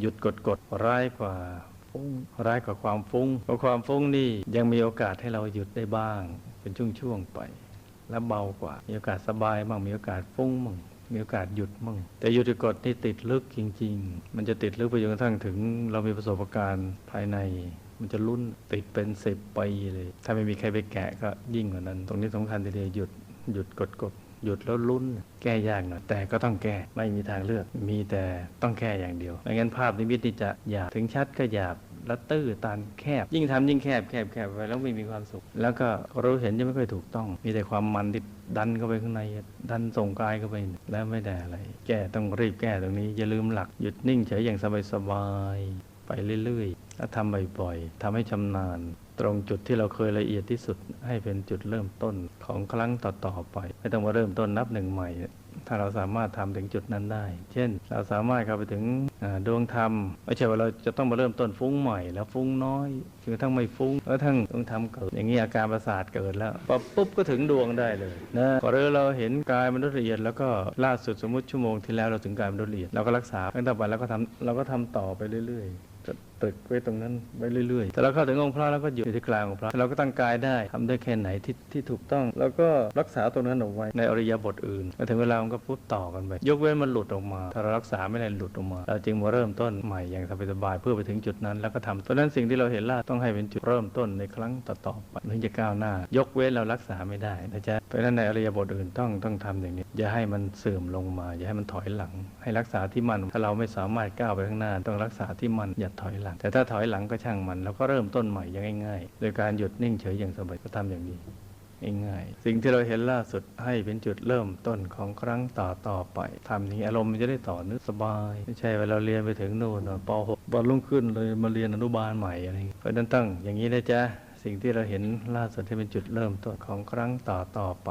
หยุดกดกดร้ายกว่าฟุ้งร้ายกว่าความฟุ้งเพราะความฟุ้งนี่ยังมีโอกาสให้เราหยุดได้บ้าง เป็นช่วงๆไป และเบากว่า มีโอกาสสบายบ้างมีโอกาสฟุ้งมั่งมีโอกาสหยุดมั่งแต่หยุดกดนี่ติดลึกจริง ๆ มันจะติดลึกไปจนกระทั่งถึง เรามีประสบการณ์ภายใน มันจะลุ้นติดเป็นสิบปีเลย ถ้าไม่มีใครไปแกะก็ยิ่งกว่านั้น ตรงนี้สำคัญทีเดียวหยุดหยุดกดกด หยุดแล้วลุ้น แก้ยากหน่อยแต่ก็ต้องแก้ไม่มีทางเลือก มีแต่ต้องแก้อย่างเดียวไม่งั้นภาพนิมิตนี่จะหยาบถึงชัดก็หยาบแล้วตื้อตันแคบ ยิ่งทำยิ่งแคบแคบแคบไปแล้วไม่มีความสุข แล้วก็รู้เห็นจะไม่ค่อยถูกต้อง มีแต่ความมันที่ดันเข้าไปข้างใน ดันส่งกายเข้าไปแล้วไม่ได้อะไร แก้ต้องรีบแก้ตรงนี้อย่าลืมหลักหยุดนิ่งเฉยอย่างสบายๆไปเรื่อย แล้วทำบ่อยๆทำให้ชำนาญ ตรงจุดที่เราเคยละเอียดที่สุดให้เป็นจุดเริ่มต้นของครั้งต่อๆไป ไม่ต้องมาเริ่มต้นนับหนึ่งใหม่ ถ้าเราสามารถทำถึงจุดนั้นได้ เช่น เราสามารถเข้าไปถึงดวงธรรมไม่ใช่ว่าเราจะต้องมาเริ่มต้นฟุ้งใหม่แล้วฟุ้งน้อยจนกระทั่งไม่ฟุ้งแล้วทั้งดวงธรรมเกิด อย่างนี้อาการประสาทเกิดแล้วพอปุ๊บก็ถึงดวงได้เลยนะพอเราเห็นกายมนุษย์ละเอียดแล้วก็ล่าสุดสมมติชั่วโมงที่แล้วเราถึงกายมนุษย์ละเอียดเราก็รักษาตั้งแต่ไปแล้วก็ทำเราก็ทำต่อไปเรื่อยๆ ตึกไว้ตรงนั้นไว้เรื่อยๆ แต่เราเข้าถึงองค์พระแล้วก็อยู่ที่กลางองค์พระ เราก็ตั้งกายได้ทำได้แค่ไหนที่ที่ถูกต้อง แล้วก็รักษาตรงนั้นเอาไว้ในอริยบทอื่นมาถึงเวลามันก็พูดต่อกันไป ยกเว้นมันหลุดออกมา ถ้าเรารักษาไม่ได้หลุดออกมา เราจึงมาเริ่มต้นใหม่อย่างสบายๆเพื่อไปถึงจุดนั้นแล้วก็ทำเพราะนั้นสิ่งที่เราเห็นล่าต้องให้เป็นจุดเริ่มต้นในครั้งต่อๆไปถึงจะก้าวหน้า ยกเว้นเรารักษาไม่ได้นะจ๊ะเพราะฉะนั้นในอริยบทอื่นต้องต้องทำอย่างนี้อย่าให้มันเสื่อมลงมาอย่าให้มันถอยหลัง ให้รักษาที่มันถ้าเราไม่สามารถก้าวไปข้างหน้าต้องรักษาที่มันอย่าถอยหลังแต่ถ้าถอยหลังก็ช่างมันเราก็เริ่มต้นใหม่อย่างง่ายๆ โดยการหยุดนิ่งเฉยอย่างสบายก็ทำอย่างนี้ง่ายๆสิ่งที่เราเห็นล่าสุดให้เป็นจุดเริ่มต้นของครั้งต่อต่อไปทำอย่างนี้อารมณ์มันจะได้ต่อเนื่องสบาย ไม่ใช่ว่าเราเรียนไปถึงโน่นป .6 วันรุ่งขึ้นเลยมาเรียนอนุบาลใหม่อะไรเพราะนั้นต้งอย่างนี้นะจ๊ะสิ่งที่เราเห็นล่าสุดให้เป็นจุดเริ่มต้นของครั้งต่อต่อไป